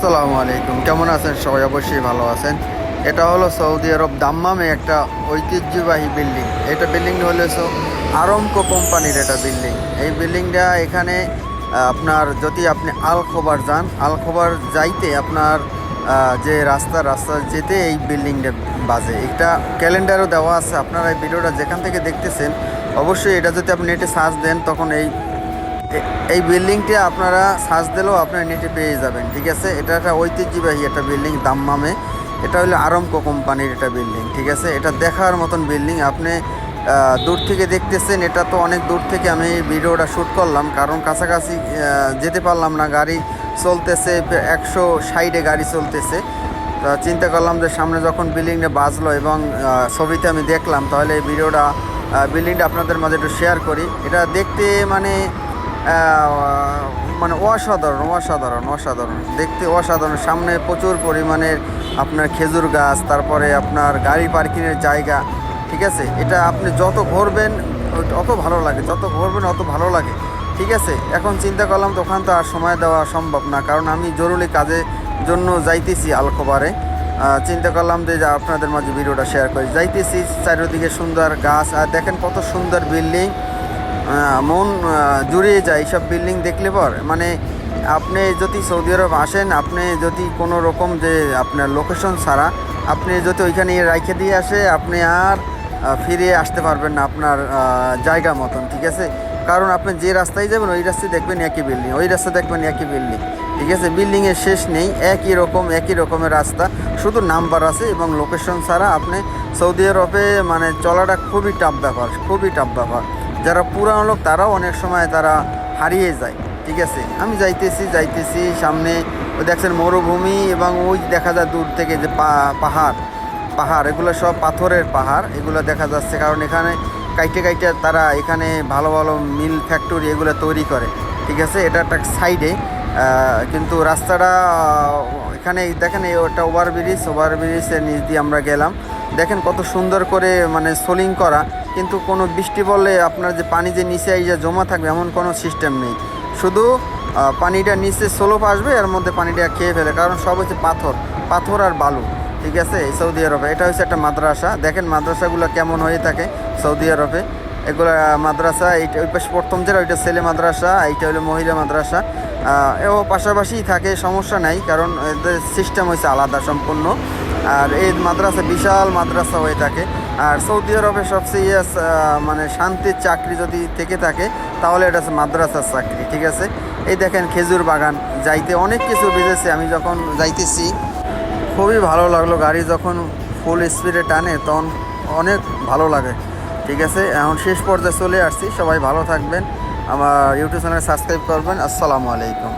আসসালামু আলাইকুম। কেমন আছেন? সবাই অবশ্যই ভালো আছেন। এটা হলো সৌদি আরব দাম্মামে একটা ঐতিহ্যবাহী বিল্ডিং। এটা বিল্ডিং হলো আরমকো কোম্পানির এটা বিল্ডিং। এই বিল্ডিংটা এখানে আপনার যদি আপনি আল খোবার যান আল খোবার যাইতে আপনার যে রাস্তা রাস্তা যেতে এই বিল্ডিংটা বাজে। এটা ক্যালেন্ডারও দেওয়া আছে। আপনারা এই ভিডিওটা যেখান থেকে দেখতেছেন, অবশ্যই এটা যদি আপনি নেটে সার্চ দেন, তখন এই এই বিল্ডিংটি আপনারা সার্চ দিলেও আপনারা নেটে পেয়ে যাবেন, ঠিক আছে? এটা একটা ঐতিহ্যবাহী একটা বিল্ডিং দাম্মামে। এটা হলো আরমকো কোম্পানির একটা বিল্ডিং, ঠিক আছে? এটা দেখার মতন বিল্ডিং। আপনি দূর থেকে দেখতেছেন, এটা তো অনেক দূর থেকে আমি ভিডিওটা শ্যুট করলাম। কারণ কাছাকাছি যেতে পারলাম না, গাড়ি চলতেছে একশো সাইডে গাড়ি চলতেছে। তা চিন্তা করলাম যে সামনে যখন বিল্ডিংটা বাজলো এবং ছবিতে আমি দেখলাম, তাহলে এই ভিডিওটা বিল্ডিংটা আপনাদের মাঝে একটু শেয়ার করি। এটা দেখতে মানে মানে অসাধারণ অসাধারণ অসাধারণ। দেখতে অসাধারণ। সামনে প্রচুর পরিমাণের আপনার খেজুর গাছ, তারপরে আপনার গাড়ি পার্কিংয়ের জায়গা, ঠিক আছে? এটা আপনি যত ঘুরবেন, অত ভালো লাগে। যত ঘুরবেন, অত ভালো লাগে, ঠিক আছে? এখন চিন্তা করলাম তো ওখান তো আর সময় দেওয়া সম্ভব না, কারণ আমি জরুরি কাজের জন্য যাইতেছি আলকোবারে। চিন্তা করলাম যা আপনাদের মাঝে ভিডিওটা শেয়ার করি। যাইতেছি চারিদিকে সুন্দর গাছ, আর দেখেন কত সুন্দর বিল্ডিং। মন জুড়িয়ে যায় এইসব বিল্ডিং দেখলে পর। মানে আপনি যদি সৌদি আরব আসেন, আপনি যদি কোনো রকম যে আপনার লোকেশন ছাড়া, আপনি যদি ওইখানে রাইখে দিয়ে আসে, আপনি আর ফিরে আসতে পারবেন না আপনার জায়গা মতন, ঠিক আছে? কারণ আপনি যে রাস্তায় যাবেন, ওই রাস্তায় দেখবেন একই বিল্ডিং ওই রাস্তা দেখবেন একই বিল্ডিং ঠিক আছে? বিল্ডিংয়ের শেষ নেই, একই রকম, একই রকমের রাস্তা, শুধু নাম্বার আছে এবং লোকেশন ছাড়া আপনি সৌদি আরবে মানে চলাটা খুবই টাফ ব্যাপার, খুবই টাফ ব্যাপার। যারা পুরানো লোক, তারাও অনেক সময় তারা হারিয়ে যায়। ঠিক আছে? আমি যাইতেছি যাইতেছি, সামনে ওই দেখছেন মরুভূমি এবং ওই দেখা যায় দূর থেকে যে পাহাড়। পাহাড়, এগুলো সব পাথরের পাহাড়, এগুলো দেখা যাচ্ছে। কারণ এখানে কাইটে কাইটে তারা এখানে ভালো ভালো মিল ফ্যাক্টরি এগুলো তৈরি করে। ঠিক আছে? এটা একটা সাইডে কিন্তু রাস্তাটা এখানে দেখেন এই ওটা ওভার ব্রিজ ওভার ব্রিজের নিচ দিয়ে আমরা গেলাম। দেখেন কত সুন্দর করে মানে সোলিং করা। কিন্তু কোনো বৃষ্টি পড়লে আপনার যে পানি যে নিচে এই যে জমা থাকবে এমন কোনো সিস্টেম নেই। শুধু পানিটা নিচে স্লোপ আসবে, এর মধ্যে পানিটা খেয়ে ফেলে, কারণ সব হচ্ছে পাথর পাথর আর বালু, ঠিক আছে? সৌদি আরবে, এটা হচ্ছে একটা মাদ্রাসা। দেখেন মাদ্রাসাগুলো কেমন হয়ে থাকে সৌদি আরবে। এগুলো মাদ্রাসা, এইটা ওই পাশে প্রথম যেটা ওইটা ছেলে মাদ্রাসা, এইটা হলো মহিলা মাদ্রাসা। এও পাশাপাশি থাকে, সমস্যা নাই, কারণ এদের সিস্টেম হয়েছে আলাদা, সম্পূর্ণ। আর এই মাদ্রাসা বিশাল মাদ্রাসা হয়ে থাকে। আর সৌদি আরবে সবচেয়ে মানে শান্তির চাকরি যদি থেকে থাকে, তাহলে এটা হচ্ছে মাদ্রাসার চাকরি, ঠিক আছে? এই দেখেন খেজুর বাগান, যাইতে অনেক কিছু বেজেছে আমি যখন যাইতেছি, খুবই ভালো লাগল গাড়ি যখন ফুল স্পিডে টানে, তখন অনেক ভালো লাগে, ঠিক আছে? এখন শেষ পর্যায়ে চলে আসছি, সবাই ভালো থাকবেন। আমার ইউটিউব চ্যানেল সাবস্ক্রাইব করবেন। আসসালামু আলাইকুম।